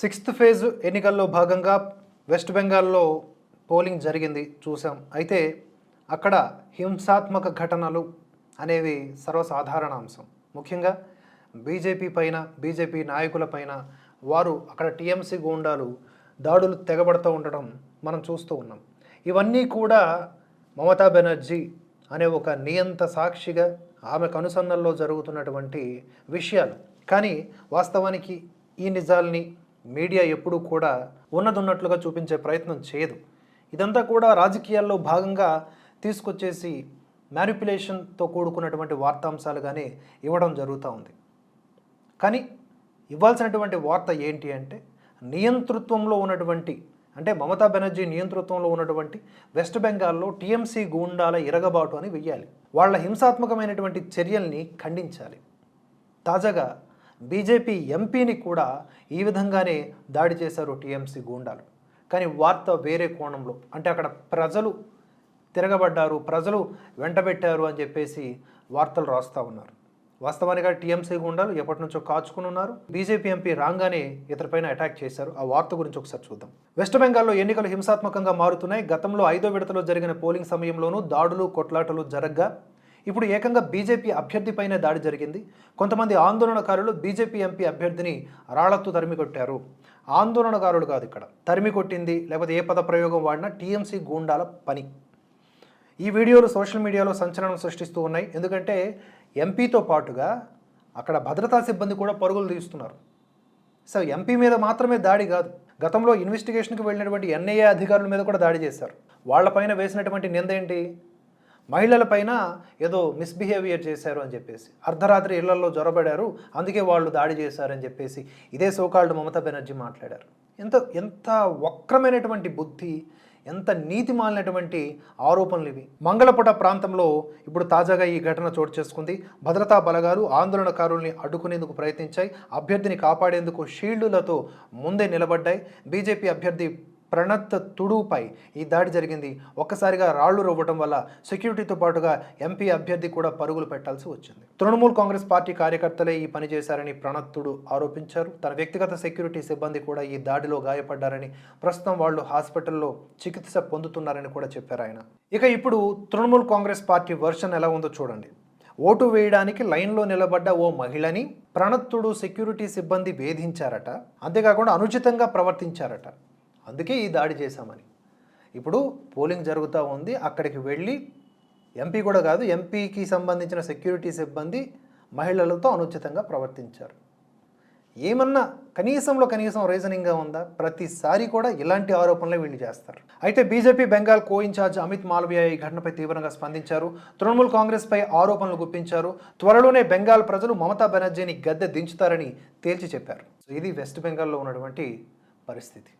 Sixth phase ఎన్నికల్లో భాగంగా west బెంగాల్లో పోలింగ్ జరిగింది చూసాం. అయితే అక్కడ హింసాత్మక ఘటనలు అనేవి సర్వసాధారణ అంశం. ముఖ్యంగా బీజేపీ పైన బీజేపీ నాయకుల పైన వారు అక్కడ టీఎంసీ గూండాలు దాడులు తెగబడుతూ ఉండడం మనం చూస్తూ ఉన్నాం. ఇవన్నీ కూడా మమతా బెనర్జీ అనే ఒక నియంత సాక్షిగా ఆమె కనుసన్నల్లో జరుగుతున్నటువంటి విషయాలు. కానీ వాస్తవానికి ఈ నిజాల్ని మీడియా ఎప్పుడూ కూడా ఉన్నదున్నట్లుగా చూపించే ప్రయత్నం చేయదు. ఇదంతా కూడా రాజకీయాల్లో భాగంగా తీసుకొచ్చేసి మ్యానిపులేషన్తో కూడుకున్నటువంటి వార్తాంశాలుగానే ఇవ్వడం జరుగుతూ ఉంది. కానీ ఇవ్వాల్సినటువంటి వార్త ఏంటి అంటే నియంతృత్వంలో ఉన్నటువంటి అంటే మమతా బెనర్జీ నియంతృత్వంలో ఉన్నటువంటి వెస్ట్ బెంగాల్లో టీఎంసీ గూండాల ఇరగబాటు అని వెయ్యాలి. వాళ్ళ హింసాత్మకమైనటువంటి చర్యల్ని ఖండించాలి. తాజాగా బీజేపీ ఎంపీని కూడా ఈ విధంగానే దాడి చేశారు టీఎంసీ గూండాలు. కానీ వార్త వేరే కోణంలో అంటే అక్కడ ప్రజలు తిరగబడ్డారు ప్రజలు వెంటబెట్టారు అని చెప్పేసి వార్తలు రాస్తూ ఉన్నారు. వాస్తవానికి టీఎంసీ గుండాలు ఎప్పటి నుంచో కాచుకుని ఉన్నారు. బీజేపీ ఎంపీ రాగానే ఇతరపైన అటాక్ చేశారు. ఆ వార్త గురించి ఒకసారి చూద్దాం. వెస్ట్ బెంగాల్లో ఎన్నికలు హింసాత్మకంగా మారుతున్నాయి. గతంలో ఐదో విడతలో జరిగిన పోలింగ్ సమయంలోనూ దాడులు కొట్లాటలు జరగ్గా ఇప్పుడు ఏకంగా బీజేపీ అభ్యర్థిపైనే దాడి జరిగింది. కొంతమంది ఆందోళనకారులు బీజేపీ ఎంపీ అభ్యర్థిని రాళ్ళతో తరిమి కొట్టారు. ఆందోళనకారులు కాదు ఇక్కడ. తరిమి కొట్టింది లేకపోతే ఏ పద ప్రయోగం వాడినా టీఎంసీ గూండాల పని. ఈ వీడియోలు సోషల్ మీడియాలో సంచలనం సృష్టిస్తూ ఉన్నాయి. ఎందుకంటే ఎంపీతో పాటుగా అక్కడ భద్రతా సిబ్బంది కూడా పరుగులు తీస్తున్నారు. సో ఎంపీ మీద మాత్రమే దాడి కాదు. గతంలో ఇన్వెస్టిగేషన్కి వెళ్ళినటువంటి ఎన్ఐఏ అధికారుల మీద కూడా దాడి చేశారు. వాళ్ళపైన వేసినటువంటి నింద ఏంటి? మహిళలపైన ఏదో మిస్బిహేవియర్ చేశారు అని చెప్పేసి. అర్ధరాత్రి ఇళ్ళలో జ్వరబడారు అందుకే వాళ్ళు దాడి చేశారని చెప్పేసి ఇదే సోకాల్డ్ మమతా బెనర్జీ మాట్లాడారు. ఎంత ఎంత వక్రమైనటువంటి బుద్ధి ఎంత నీతి మాలినటువంటి ఆరోపణలు ఇవి. మంగళపుట ప్రాంతంలో ఇప్పుడు తాజాగా ఈ ఘటన చోటు చేసుకుంది. భద్రతా బలగాలు ఆందోళనకారుల్ని అడ్డుకునేందుకు ప్రయత్నించాయి. అభ్యర్థిని కాపాడేందుకు షీల్డులతో ముందే నిలబడ్డాయి. బీజేపీ అభ్యర్థి ప్రణత్ తుడుపై ఈ దాడి జరిగింది. ఒక్కసారిగా రాళ్ళు రవ్వటం వల్ల సెక్యూరిటీతో పాటుగా ఎంపీ అభ్యర్థి కూడా పరుగులు పెట్టాల్సి వచ్చింది. తృణమూల్ కాంగ్రెస్ పార్టీ కార్యకర్తలే ఈ పని చేశారని ప్రణత్ తుడు ఆరోపించారు. తన వ్యక్తిగత సెక్యూరిటీ సిబ్బంది కూడా ఈ దాడిలో గాయపడ్డారని ప్రస్తుతం వాళ్ళు హాస్పిటల్లో చికిత్స పొందుతున్నారని కూడా చెప్పారు ఆయన. ఇక ఇప్పుడు తృణమూల్ కాంగ్రెస్ పార్టీ వర్షన్ ఎలా ఉందో చూడండి. ఓటు వేయడానికి లైన్లో నిలబడ్డ ఓ మహిళని ప్రణత్తుడు సెక్యూరిటీ సిబ్బంది వేధించారట. అంతేకాకుండా అనుచితంగా ప్రవర్తించారట. అందుకే ఈ దాడి చేశామని. ఇప్పుడు పోలింగ్ జరుగుతూ ఉంది. అక్కడికి వెళ్ళి ఎంపీ కూడా కాదు ఎంపీకి సంబంధించిన సెక్యూరిటీ సిబ్బంది మహిళలతో అనుచితంగా ప్రవర్తించారు. ఏమన్నా కనీసంలో కనీసం రీజనింగ్గా ఉందా? ప్రతిసారి కూడా ఇలాంటి ఆరోపణలే వీళ్ళు చేస్తారు. అయితే BJP Bengal co incharge Amit Malviya ఈ ఘటనపై తీవ్రంగా స్పందించారు. తృణమూల్ కాంగ్రెస్పై ఆరోపణలు గుప్పించారు. త్వరలోనే బెంగాల్ ప్రజలు మమతా బెనర్జీని గద్దె దించుతారని తేల్చి చెప్పారు. ఇది వెస్ట్ బెంగాల్లో ఉన్నటువంటి పరిస్థితి.